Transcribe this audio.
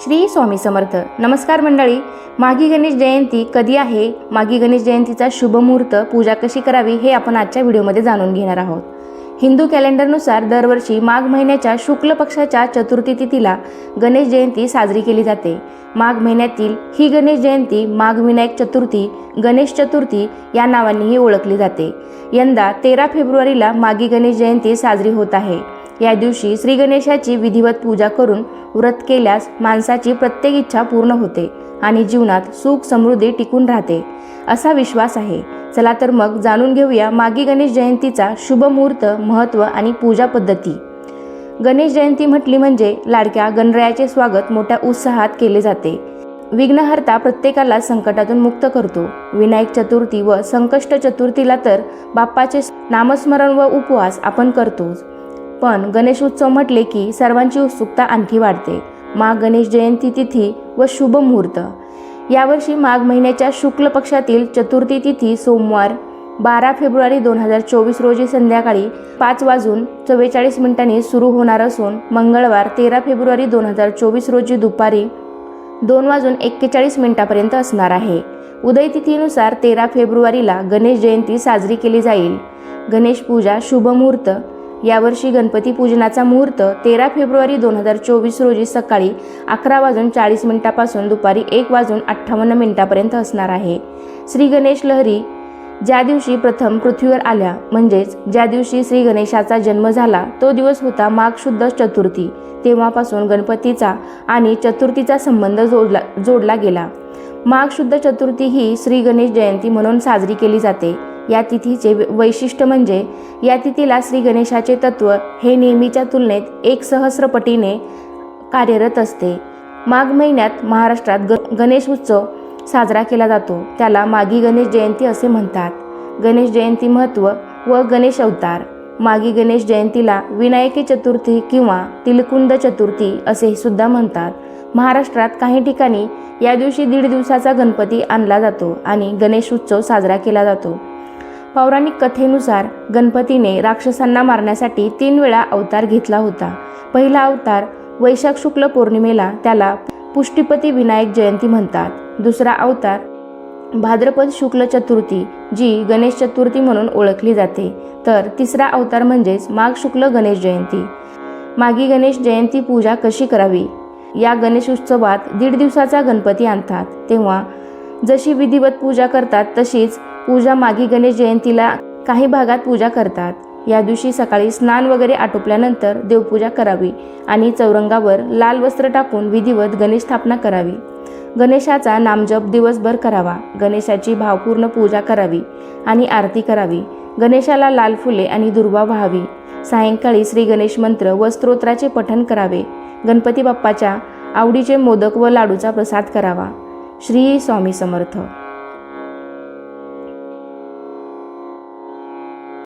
श्री स्वामी समर्थ. नमस्कार मंडळी. माघी गणेश जयंती कधी आहे? माघी गणेश जयंतीचा शुभ मुहूर्त पूजा कशी करावी हे आपण आजच्या व्हिडिओमध्ये जाणून घेणार आहोत. हिंदू कॅलेंडरनुसार दरवर्षी माघ महिन्याच्या शुक्ल पक्षाच्या चतुर्थी तिथीला गणेश जयंती साजरी केली जाते. माघ महिन्यातील ही गणेश जयंती माघ विनायक चतुर्थी गणेश चतुर्थी या नावांनीही ओळखली जाते. यंदा तेरा फेब्रुवारीला माघी गणेश जयंती साजरी होत आहे. या दिवशी श्री गणेशाची विधिवत पूजा करून व्रत केल्यास माणसाची प्रत्येक इच्छा पूर्ण होते आणि जीवनात सुख समृद्धी टिकून राहते असा विश्वास आहे. चला तर मग जाणून घेऊया मागी गणेश जयंतीचा शुभ मुहूर्त महत्त्व आणि पूजा पद्धती. गणेश जयंती म्हटली म्हणजे लाडक्या गणरायाचे स्वागत मोठ्या उत्साहात केले जाते. विघ्नहर्ता प्रत्येकाला संकटातून मुक्त करतो. विनायक चतुर्थी व संकष्ट चतुर्थीला तर बाप्पाचे नामस्मरण व उपवास आपण करतोच. पण गणेश उत्सव म्हटले की सर्वांची उत्सुकता आणखी वाढते. माघ गणेश जयंती तिथी व शुभ मुहूर्त. यावर्षी माघ महिन्याच्या शुक्ल पक्षातील चतुर्थी तिथी सोमवार बारा फेब्रुवारी दोन हजार चोवीस रोजी संध्याकाळी पाच वाजून चव्वेचाळीस मिनिटांनी सुरू होणार असून मंगळवार तेरा फेब्रुवारी दोन हजार चोवीस रोजी दुपारी दोन वाजून एक्केचाळीस मिनिटापर्यंत असणार आहे. उदय तिथीनुसार तेरा फेब्रुवारीला गणेश जयंती साजरी केली जाईल. गणेश पूजा शुभ मुहूर्त. यावर्षी गणपती पूजनाचा मुहूर्त तेरा फेब्रुवारी दोन हजार चोवीस रोजी सकाळी अकरा वाजून चाळीस मिनिटापासून दुपारी एक वाजून अठ्ठावन्न मिनिटापर्यंत असणार आहे. श्री गणेश लहरी ज्या दिवशी प्रथम पृथ्वीवर आल्या म्हणजेच ज्या दिवशी श्री गणेशाचा जन्म झाला तो दिवस होता माघ शुद्ध चतुर्थी. तेव्हापासून गणपतीचा आणि चतुर्थीचा संबंध जोडला जोडला गेला. माघ शुद्ध चतुर्थी ही श्री गणेश जयंती म्हणून साजरी केली जाते. या तिथीचे वैशिष्ट्य म्हणजे या तिथीला श्री गणेशाचे तत्व हे नेहमीच्या तुलनेत एक सहस्रपटीने कार्यरत असते. माघ महिन्यात महाराष्ट्रात ग गणेश उत्सव साजरा केला जातो. त्याला मागी गणेश जयंती असे म्हणतात. गणेश जयंती महत्त्व व गणेश अवतार. मागी गणेश जयंतीला विनायकी चतुर्थी किंवा तिलकुंद चतुर्थी असे सुद्धा म्हणतात. महाराष्ट्रात काही ठिकाणी या दिवशी दीड दिवसाचा गणपती आणला जातो आणि गणेश उत्सव साजरा केला जातो. पौराणिक कथेनुसार गणपतीने राक्षसांना मारण्यासाठी तीन वेळा अवतार घेतला होता. पहिला अवतार वैशाख शुक्ल पौर्णिमेला त्याला पुष्टीपती विनायक जयंती म्हणतात. दुसरा अवतार भाद्रपद शुक्ल चतुर्थी जी गणेश चतुर्थी म्हणून ओळखली जाते. तर तिसरा अवतार म्हणजेच माघ शुक्ल गणेश जयंती. मागी गणेश जयंती पूजा कशी करावी? या गणेश उत्सवात दीड दिवसाचा गणपती आणतात. तेव्हा जशी विधिवत पूजा करतात तशीच पूजा मागी गणेश जयंतीला काही भागात पूजा करतात. या दिवशी सकाळी स्नान वगैरे आटोपल्यानंतर देवपूजा करावी आणि चौरंगावर लाल वस्त्र टाकून विधिवत गणेश स्थापना करावी. गणेशाचा नामजप दिवसभर करावा. गणेशाची भावपूर्ण पूजा करावी आणि आरती करावी. गणेशाला लाल फुले आणि दुर्वा व्हावी. सायंकाळी श्री गणेश मंत्र व स्तोत्राचे पठण करावे. गणपती बाप्पाच्या आवडीचे मोदक व लाडूचा प्रसाद करावा. श्री स्वामी समर्थ.